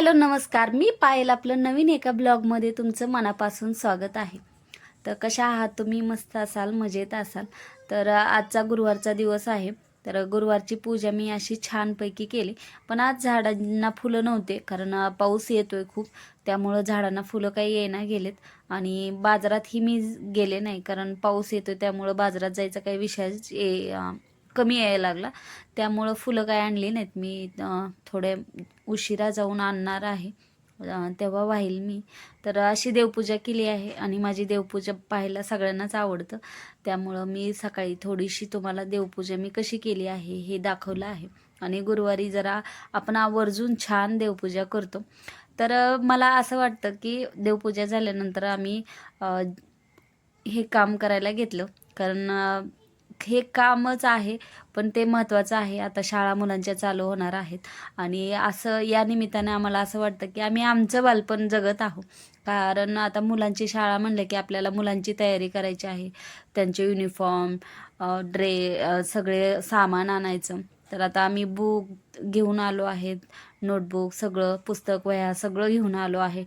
Hello नमस्कार. मी पायल आपलं नवीन एका ब्लॉगमध्ये तुमचं मनापासून स्वागत आहे. तर कशा आहात तुम्ही? मस्त असाल मजेत असाल? तर आजचा गुरुवारचा दिवस आहे. तर गुरुवारची पूजा मी अशी छानपैकी केली. पण आज झाडांना फुलं नव्हते कारण पाऊस येतो आहे खूप. त्यामुळं झाडांना फुलं काही येणार गेलेत. आणि बाजारातही मी गेले नाही कारण पाऊस येतोय त्यामुळं बाजारात जायचा काही विषयच कमी यायला लागला. त्यामुळं फुलं काय आणली नाहीत. मी थोडे उशिरा जाऊन आणणार आहे. तेव्हा वाहील मी. तर अशी देवपूजा केली आहे आणि माझी देवपूजा पाहायला सगळ्यांनाच आवडतं. त्यामुळं मी सकाळी थोडीशी तुम्हाला देवपूजा मी कशी केली आहे हे दाखवलं आहे. आणि गुरुवारी जरा आपण आवर्जून छान देवपूजा करतो. तर मला असं वाटतं की देवपूजा झाल्यानंतर आम्ही हे काम करायला घेतलं. कारण हे कामच आहे पण ते महत्त्वाचं आहे. आता शाळा मुलांच्या चालू होणार आहेत. आणि असं या निमित्ताने आम्हाला असं वाटतं की आम्ही आमचं बालपण जगत आहोत. कारण आता मुलांची शाळा म्हणलं की आपल्याला मुलांची तयारी करायची आहे. त्यांचे युनिफॉर्म ड्रे सगळे सामान आणायचं. तर आता आम्ही बुक घेऊन आलो आहेत. नोटबुक सगळं पुस्तक वह्या सगळं घेऊन आलो आहे.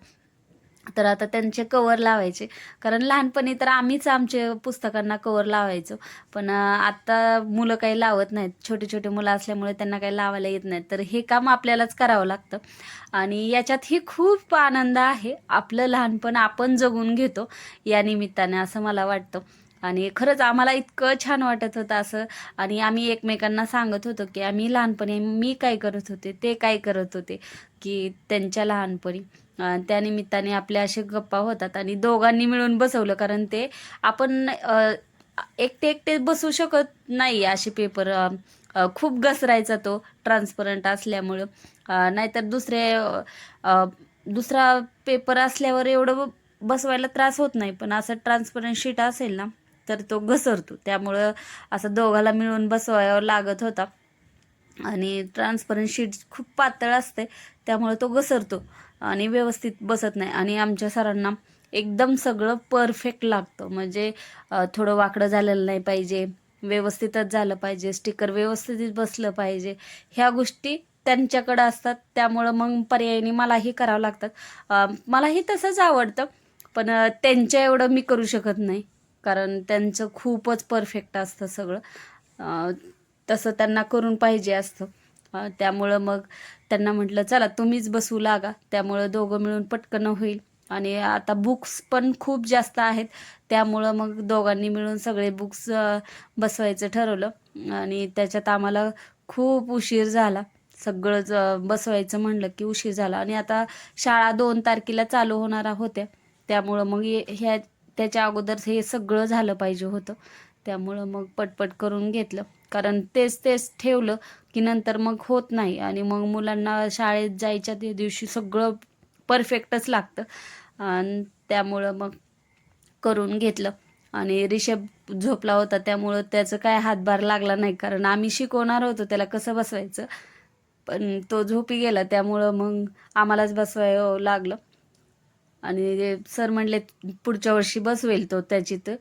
तर आता त्यांचे कवर लावायचे. कारण लहानपणी तर आम्हीच आमचे पुस्तकांना कवर लावायचो. पण आत्ता आता मुलं काही लावत नाहीत. छोटे छोटे मुलं असल्यामुळे त्यांना काही लावायला येत नाहीत. तर हे काम आपल्यालाच करावं लागतं. आणि याच्यातही खूप आनंद आहे. आपलं लहानपण आपण जगून घेतो या निमित्ताने असं मला वाटतं. आणि खरंच आम्हाला इतकं छान वाटत होतं असं. आणि आम्ही एकमेकांना सांगत होतो की आम्ही लहानपणी मी काय करत होते ते काय करत होते की त्यांच्या लहानपणी. त्यानिमित्ताने आपल्या असे गप्पा होतात आणि दोघांनी मिळून बसवलं कारण ते आपण एकटे एकटे बसू शकत नाही असे पेपर खूप घसरायचा तो ट्रान्सपरंट असल्यामुळं. नाहीतर दुसरे दुसरा पेपर असल्यावर एवढं बसवायला त्रास होत नाही पण असं ट्रान्सपरंट शीट असेल ना तर तो घसरतो. त्यामुळं असं दोघाला मिळून बसवायला लागत होता. आणि ट्रान्सपरंट शीट खूप पातळ असते. त्यामुळे तो घसरतो आणि व्यवस्थित बसत नाही. आणि आमच्या सरांना एकदम सगळं परफेक्ट लागतं. म्हणजे थोडं वाकडं झालेलं नाही पाहिजे. व्यवस्थितच झालं पाहिजे. स्टिकर व्यवस्थित बसलं पाहिजे. ह्या गोष्टी त्यांच्याकडं असतात. त्यामुळं मग पर्यायाने मलाही करावं लागतात मलाही तसंच आवडतं. पण त्यांच्या एवढं मी करू शकत नाही. कारण त्यांचं खूपच परफेक्ट असतं सगळं. तसं त्यांना करून पाहिजे असतं. त्यामुळं मग त्यांना म्हटलं चला तुम्हीच बसू लागा. त्यामुळं दोघं मिळून पटकन होईल. आणि आता बुक्स पण खूप जास्त आहेत. त्यामुळं मग दोघांनी मिळून सगळे बुक्स बसवायचं ठरवलं. आणि त्याच्यात आम्हाला खूप उशीर झाला. सगळंच बसवायचं म्हणलं की उशीर झाला. आणि आता शाळा दोन तारखेला चालू होणार होत्या. त्यामुळं मग ह्या त्याच्या अगोदर हे सगळं झालं पाहिजे होतं. त्यामुळं मग पटपट करून घेतलं. कारण तेच तेच ठेवलं की नंतर मग होत नाही. आणि मग मुलांना शाळेत जायच्या त्या दिवशी सगळं परफेक्टच लागतं. आणि त्यामुळं मग करून घेतलं. आणि रिषभ झोपला होता. त्यामुळं त्याचं काय हातभार लागला नाही. कारण आम्ही शिकवणार होतो त्याला कसं बसवायचं. पण तो झोपी गेला. त्यामुळं मग आम्हालाच बसवायला लागलं. आणि सर म्हणले पुढच्या वर्षी बसवेल तो त्याची तर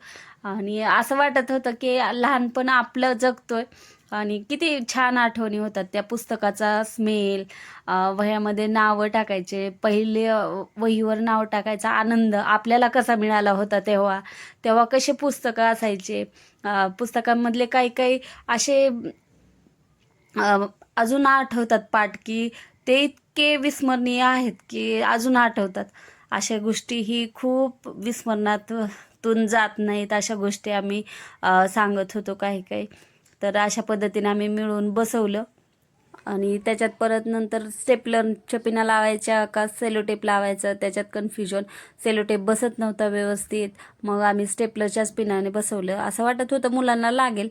आणि असं वाटत होतं की लहानपण आपलं जगतोय. आणि किती छान आठवणी होतात त्या पुस्तकाचा स्मेल वह्यामध्ये नावं टाकायचे पहिले वहीवर नाव टाकायचा आनंद आपल्याला कसा मिळाला होता तेव्हा. तेव्हा कसे पुस्तकं असायचे. पुस्तकांमधले काही काही असे अजून आठवतात पाठ की ते इतके विस्मरणीय आहेत की अजून आठवतात. अशा गोष्टी ही खूप विस्मरणातून जात नाहीत अशा गोष्टी आम्ही सांगत होतो काही काही. तर अशा पद्धतीने आम्ही मिळून बसवलं. आणि त्याच्यात परत नंतर स्टेपलरच्या पिना लावायच्या का सेलोटेप लावायचं त्याच्यात कन्फ्युजन. सेलोटेप बसत नव्हता व्यवस्थित. मग आम्ही स्टेपलरच्याच पिनाने बसवलं. असं वाटत होतं मुलांना लागेल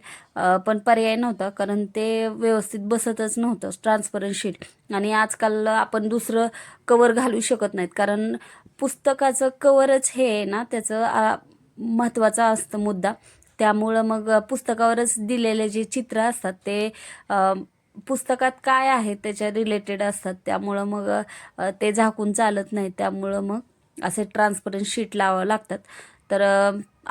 पण पर्याय नव्हता कारण ते व्यवस्थित बसतच नव्हतं. Transparent sheet. आणि आजकाल आपण दुसरं कवर घालू शकत नाहीत कारण पुस्तकाचं कवरच हे आहे ना त्याचं महत्त्वाचा असतं मुद्दा. त्यामुळं मग पुस्तकावरच दिलेले जे चित्र असतात ते पुस्तकात काय आहे त्याच्या रिलेटेड असतात. त्यामुळं मग ते झाकून चालत नाही. त्यामुळं मग असे ट्रान्सपरंट शीट लावावं लागतात. तर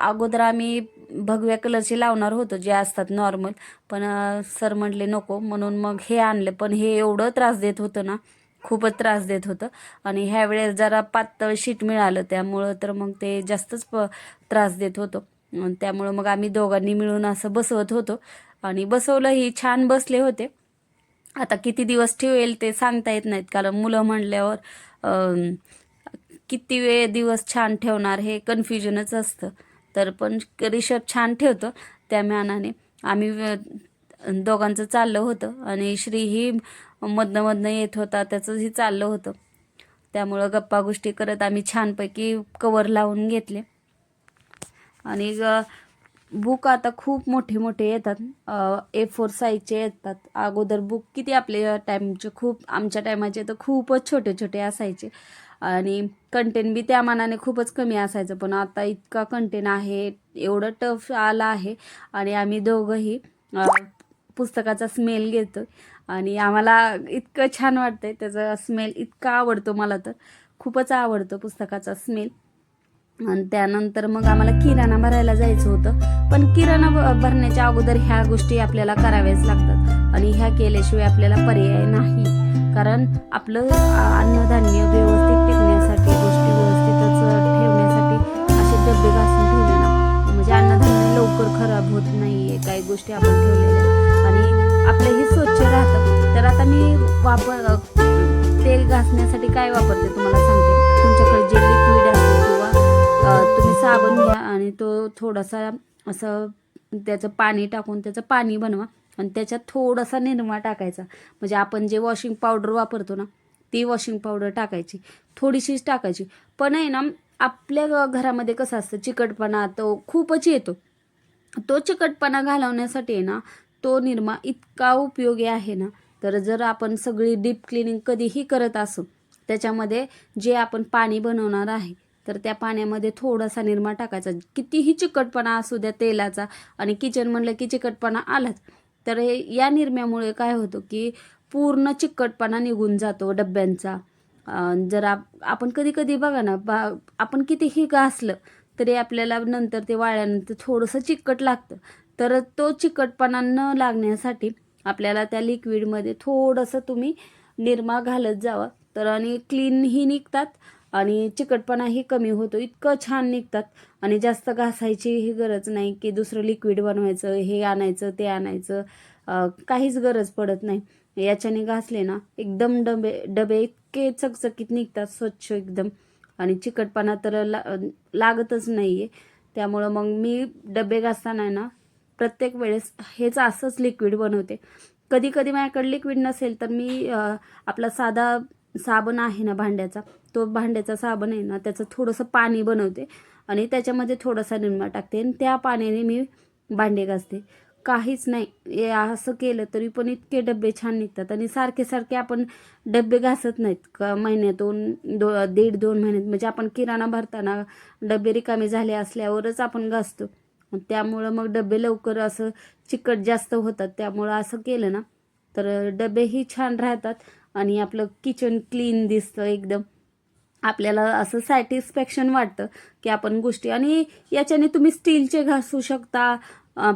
अगोदर आम्ही भगव्या कलरचे लावणार होतो जे असतात नॉर्मल पण सर म्हटले नको. म्हणून मग हे आणले. पण हे एवढं त्रास देत होतं ना खूपच त्रास देत होतं. आणि ह्या वेळेस जरा पातळ शीट मिळालं त्यामुळं तर मग ते जास्तच प त्रास देत होतं. त्यामुळं मग आम्ही दोघांनी मिळून असं बसवत होतो. आणि बसवलंही छान बसले होते. आता किती दिवस ठेवेल ते सांगता येत नाहीत कारण मुलं म्हणल्यावर किती वेळ दिवस छान ठेवणार हे कन्फ्युजनच असतं. तर पण रिषभ छान ठेवतो त्या मानाने. आम्ही दोघांचं चाललं होतं. आणि श्रीही ही मधनं येत होता त्याचंही चाललं होतं. त्यामुळं गप्पा गोष्टी करत आम्ही छानपैकी कवर लावून घेतले. आणि बुक आता खूप मोठे मोठे येतात. ए फोर साईजचे येतात. अगोदर बुक किती आपले टाईमचे खूप आमच्या टायमाचे तर खूपच छोटे छोटे असायचे. आणि कंटेन बी त्या मानाने खूपच कमी असायचं. पण आता इतका कंटेन आहे एवढं टफ आला आहे. आणि आम्ही दोघंही पुस्तकाचा स्मेल घेतो आणि आम्हाला इतकं छान वाटतंय त्याचा स्मेल इतका आवडतो मला तर. खूपच आवडतो पुस्तकाचा स्मेल आणि त्यानंतर मग आम्हाला किराणा भरायला जायचं होतं. पण किराणा भ- भरण्याच्या अगोदर ह्या गोष्टी आपल्याला कराव्याच लागतात. आणि ह्या केल्याशिवाय आपल्याला पर्याय नाही. कारण आपलं अन्नधान्य व्यवस्थित टिकण्यासाठी गोष्टी व्यवस्थितच ठेवण्यासाठी असे डबे घासून ठेवले ना. म्हणजे अन्नधान्य लवकर खराब होत नाहीये. काही गोष्टी आपण ठेवलेल्या आणि आपलंही स्वच्छ राहतं. तर आता मी वापर तेल घासण्यासाठी काय वापरते तुम्हाला सांगते. तुमच्याकडे जे लिक्विड असेल किंवा तुम्ही साबण घ्या आणि तो थोडासा असं त्याचं पाणी टाकून त्याचं पाणी बनवा आणि त्याच्यात थोडासा निरमा टाकायचा. म्हणजे आपण जे वॉशिंग पावडर वापरतो ना ती वॉशिंग पावडर टाकायची. थोडीशीच टाकायची. पण आहे ना आपल्या घरामध्ये कसं असतं चिकटपणा तो खूपच येतो. तो चिकटपणा घालवण्यासाठी आहे ना तो निरमा इतका उपयोगी आहे ना तर जर आपण सगळी डीप क्लिनिंग कधीही करत असू त्याच्यामध्ये जे आपण पाणी बनवणार आहे तर त्या पाण्यामध्ये थोडासा निरमा टाकायचा. कितीही चिकटपणा असू द्या तेलाचा आणि किचन म्हणलं की चिकटपणा आलाच तर हे या निरम्यामुळे काय होतं की पूर्ण चिकटपणा निघून जातो डब्यांचा. जर आप आपण कधी कधी बघा ना बा आपण कितीही घासलं तरी आपल्याला नंतर ते वाळल्यानंतर थोडंसं चिकट लागतं. तर तो चिकटपणा न लागण्यासाठी आपल्याला त्या लिक्विडमध्ये थोडंसं तुम्ही निरमा घालत जावा. तर आणि क्लीनही निघतात आणि चिकटपणाही कमी होतो. इतकं छान निघतात. आणि जास्त घासायचीही गरज नाही की दुसरं लिक्विड बनवायचं हे आणायचं ते आणायचं काहीच गरज पडत नाही. याच्याने घासले ना एकदम डबे डबे इतके चकचकीत निघतात स्वच्छ एकदम. आणि चिकटपणा तर ला लागतच नाही आहे त्यामुळं मग मी डबे घासताना आहे ना प्रत्येक वेळेस हेच असंच लिक्विड बनवते. कधी कधी माझ्याकडे लिक्विड नसेल तर मी आपला साधा साबण आहे ना भांड्याचा तो भांड्याचा साबण आहे ना त्याचं थोडंसं पाणी बनवते आणि त्याच्यामध्ये थोडासा निरमा टाकते आणि त्या पाण्याने मी भांडे घासते. काहीच नाही हे असं केलं तरी पण इतके डबे छान निघतात आणि सारखे सारखे आपण डबे घासत नाहीत. का महिन्यातून दो दीड दोन महिन्यात म्हणजे आपण किराणा भरताना डबे रिकामे झाले असल्यावरच आपण घासतो. त्यामुळं मग डबे लवकर असं चिकट जास्त होतात. त्यामुळं असं केलं ना तर डबेही छान राहतात आणि आपलं किचन क्लीन दिसतं एकदम. आपल्याला असं सॅटिस्फॅक्शन वाटतं की आपण गोष्टी आणि याच्याने तुम्ही स्टीलचे घासू शकता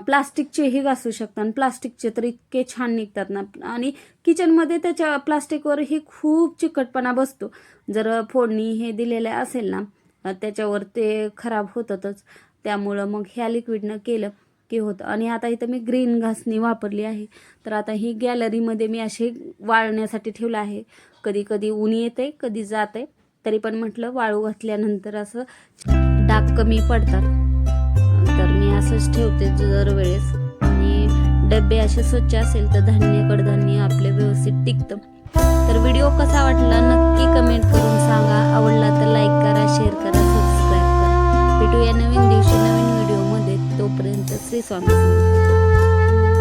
प्लास्टिकचेही घासू शकता आणि प्लास्टिकचे तर इतके छान निघतात ना. आणि किचनमध्ये त्याच्या प्लास्टिकवरही खूप चिकटपणा बसतो. जर फोडणी हे दिलेलं असेल ना त्याच्यावर ते खराब होतातच. त्यामुळं मग ह्या लिक्विडनं केलं की होतं. आणि आता इथं मी ग्रीन घासणी वापरली आहे. तर आता ही गॅलरीमध्ये मी असे वाळण्यासाठी ठेवलं आहे. कधी कधी ऊन येते कधी जाते तरी पण म्हटलं वाळू घातल्यानंतर असं डाग कमी पडतात. तर मी असंच ठेवते दरवेळेस आणि डबे असे स्वच्छ असेल तर धान्य कडधान्य आपले व्यवस्थित टिकतं. तर व्हिडिओ कसा वाटला नक्की कमेंट करून सांगा. आवडला तर लाईक करा शेअर करा सबस्क्राईब करा. भेटूया नवीन दिवशी नवीन व्हिडिओमध्ये. तोपर्यंत श्री स्वामी